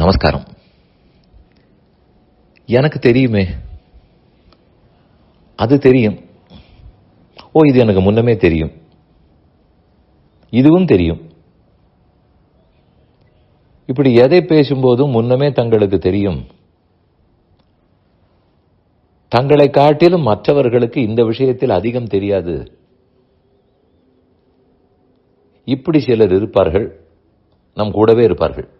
நமஸ்காரம். எனக்கு தெரியுமே. அது தெரியும். ஓ இது எனக்கு முன்னமே தெரியும். இதுவும் தெரியும். இப்படி எதை பேசும்போதும் முன்னமே தங்களுக்கு தெரியும். தங்களை காட்டிலும் மற்றவர்களுக்கு இந்த விஷயத்தில் அதிகம் தெரியாது. இப்படி சிலர் இருப்பார்கள். நம் கூடவே இருப்பார்கள்.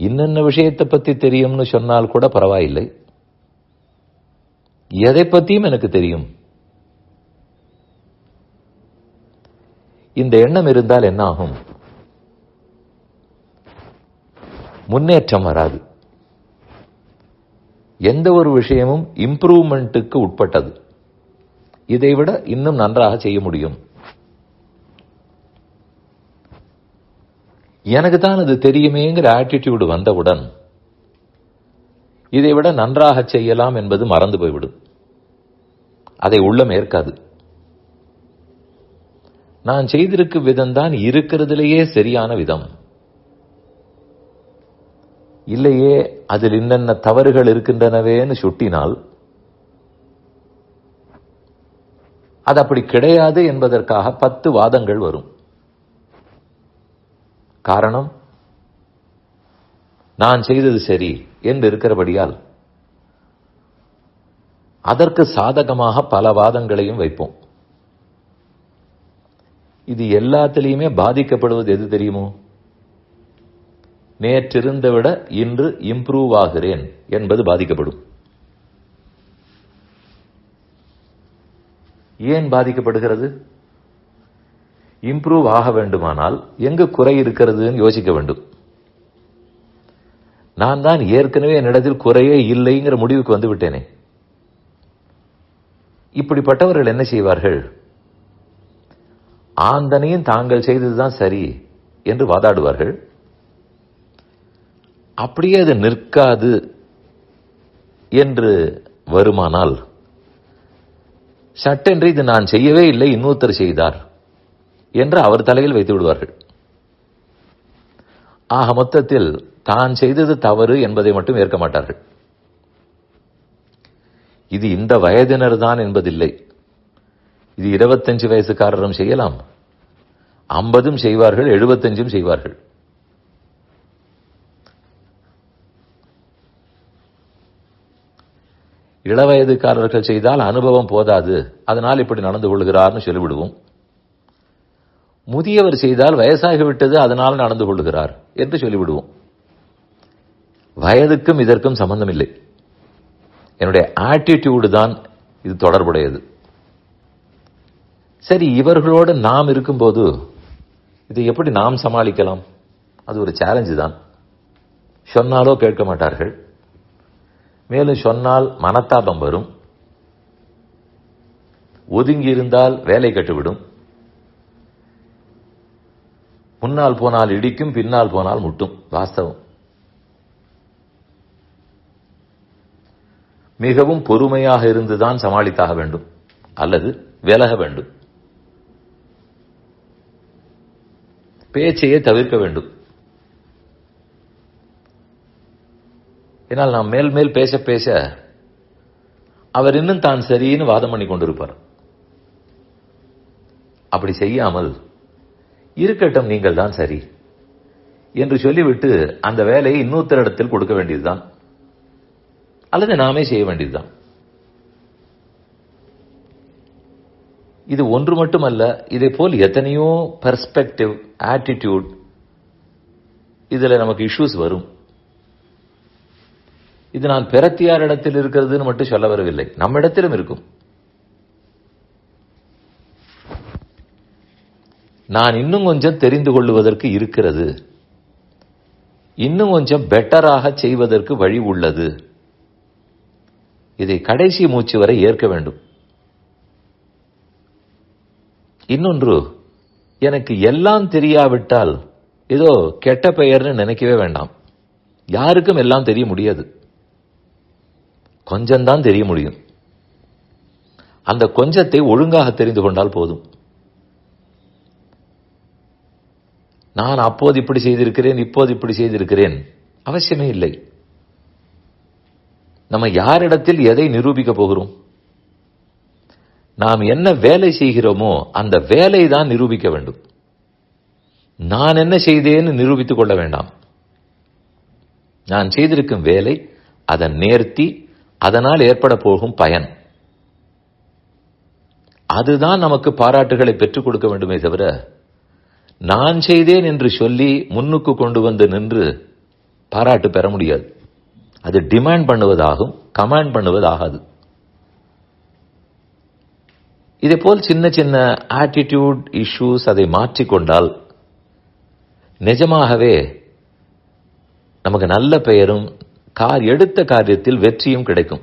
இன்னென்ன விஷயத்தை பத்தி தெரியும்னு சொன்னால் கூட பரவாயில்லை. எதை பத்தியும் எனக்கு தெரியும். இந்த எண்ணம் இருந்தால் என்ன ஆகும்? முன்னேற்றம் வராது. எந்த ஒரு விஷயமும் இம்ப்ரூவ்மெண்ட்டுக்கு உட்பட்டது. இதைவிட இன்னும் நன்றாக செய்ய முடியும். எனக்கு தான் அது தெரியுமேங்கிற ஆட்டிடியூடு வந்தவுடன் இதை விட நன்றாக செய்யலாம் என்பது மறந்து போய்விடும். அதை உள்ளம் ஏற்காது. நான் செய்திருக்கும் விதம் தான் இருக்கிறதுலேயே சரியான விதம். இல்லையே அதில் என்னென்ன தவறுகள் இருக்கின்றனவேன்னு சுட்டினால் அது அப்படி கிடையாது என்பதற்காக பத்து வாதங்கள் வரும். காரணம் நான் செய்தது சரி என்று இருக்கிறபடியால் அதற்கு சாதகமாக பல வாதங்களையும் வைப்போம். இது எல்லாத்திலையுமே பாதிக்கப்படுவது எது தெரியுமோ? நேற்றிருந்த விட இன்று இம்ப்ரூவ் ஆகிறேன் என்பது பாதிக்கப்படும். ஏன் பாதிக்கப்படுகிறது? இம்ப்ரூவ் ஆக வேண்டுமானால் எங்கு குறை இருக்கிறதுன்னு யோசிக்க வேண்டும். நான் தான் ஏற்கனவே என்னிடத்தில் குறையே இல்லைங்கிற முடிவுக்கு வந்து விட்டேனே. இப்படிப்பட்டவர்கள் என்ன செய்வார்கள்? ஆந்தனையும் தாங்கள் செய்ததுதான் சரி என்று வாதாடுவார்கள். அப்படியே அது நிற்காது என்று வருமானால் சட்டென்று இது நான் செய்யவே இல்லை இன்னொருத்தர் செய்தார். என்று அவர் தலையில் வைத்து விடுவார்கள். ஆக மொத்தத்தில் தான் செய்தது தவறு என்பதை மட்டும் ஏற்க மாட்டார்கள். இது இந்த வயதினர் தான் என்பதில்லை. இது இருபத்தஞ்சு வயசுக்காரரும் செய்யலாம். ஐம்பதும் செய்வார்கள் எழுபத்தஞ்சும் செய்வார்கள். இளவயதுக்காரர்கள் செய்தால் அனுபவம் போதாது. அதனால் இப்படி நடந்து கொள்கிறார்னு சொல்லிவிடுவோம். முதியவர் செய்தால் வயசாகிவிட்டது அதனால் நடந்து கொள்கிறார் என்று சொல்லிவிடுவோம். வயதுக்கும் இதற்கும் சம்பந்தம் இல்லை என்னுடைய ஆட்டிடியூடு தான் இது தொடர்புடையது. சரி இவர்களோடு நாம் இருக்கும்போது இதை எப்படி நாம் சமாளிக்கலாம்? அது ஒரு சேலஞ்சு தான். சொன்னாலோ கேட்க மாட்டார்கள். மேலும் சொன்னால் மனத்தாபம் வரும். ஒதுங்கி இருந்தால் வேலை கட்டுவிடும். முன்னால் போனால் இடிக்கும் பின்னால் போனால் முட்டும். வாஸ்தவம். மிகவும் பொறுமையாக இருந்துதான் சமாளித்தாக வேண்டும். அல்லது விலக வேண்டும். பேச்சையே தவிர்க்க வேண்டும். ஏன்னால் நாம் மேல் மேல் பேச பேச அவர் இன்னும் தான் சரின்னு வாதம் பண்ணி கொண்டிருப்பார். அப்படி செய்யாமல் இருக்கட்டும் நீங்கள் தான் சரி என்று சொல்லிவிட்டு அந்த வேலையை இன்னொருத்தர் இடத்தில் கொடுக்க வேண்டியதுதான். அல்லது நாமே செய்ய வேண்டியதுதான். இது ஒன்று மட்டுமல்ல இதே போல் எத்தனையோ பெர்ஸ்பெக்டிவ் ஆட்டிடியூட் இதுல நமக்கு இஷ்யூஸ் வரும். இது நான் பிறத்தியாரிடத்தில் இருக்கிறதுன்னு மட்டும் சொல்ல வரவில்லை. நம்ம இடத்திலும் இருக்கும். நான் இன்னும் கொஞ்சம் தெரிந்து கொள்வதற்கு இருக்கிறது. இன்னும் கொஞ்சம் பெட்டராக செய்வதற்கு வழி உள்ளது. இதை கடைசி மூச்சு வரை ஏற்க வேண்டும். இன்னொன்று எனக்கு எல்லாம் தெரியாவிட்டால் ஏதோ கெட்ட பெயர்னு நினைக்கவே வேண்டாம். யாருக்கும் எல்லாம் தெரிய முடியாது. கொஞ்சம்தான் தெரிய முடியும். அந்த கொஞ்சத்தை ஒழுங்காக தெரிந்து கொண்டால் போதும். நான் அப்போது இப்படி செய்திருக்கிறேன் இப்போது இப்படி செய்திருக்கிறேன். அவசியமே இல்லை. நம்ம யாரிடத்தில் எதை நிரூபிக்க போகிறோம்? நாம் என்ன வேலை செய்கிறோமோ அந்த வேலை தான் நிரூபிக்க வேண்டும். நான் என்ன செய்தேன்னு நிரூபித்துக் கொள்ள வேண்டாம். நான் செய்திருக்கும் வேலை அதன் நேர்த்தி அதனால் ஏற்பட போகும் பயன். அதுதான் நமக்கு பாராட்டுகளை பெற்றுக் கொடுக்க வேண்டுமே தவிர நான் செய்தேன் என்று சொல்லி முன்னுக்கு கொண்டு வந்து நின்று பாராட்டு பெற முடியாது. அது டிமாண்ட் பண்ணுவதாகும் கமாண்ட் பண்ணுவதாகாது. இதே போல் சின்ன சின்ன ஆட்டிடியூட் இஷ்யூஸ் அதை மாற்றிக்கொண்டால் நிஜமாகவே நமக்கு நல்ல பெயரும் கார் எடுத்த காரியத்தில் வெற்றியும் கிடைக்கும்.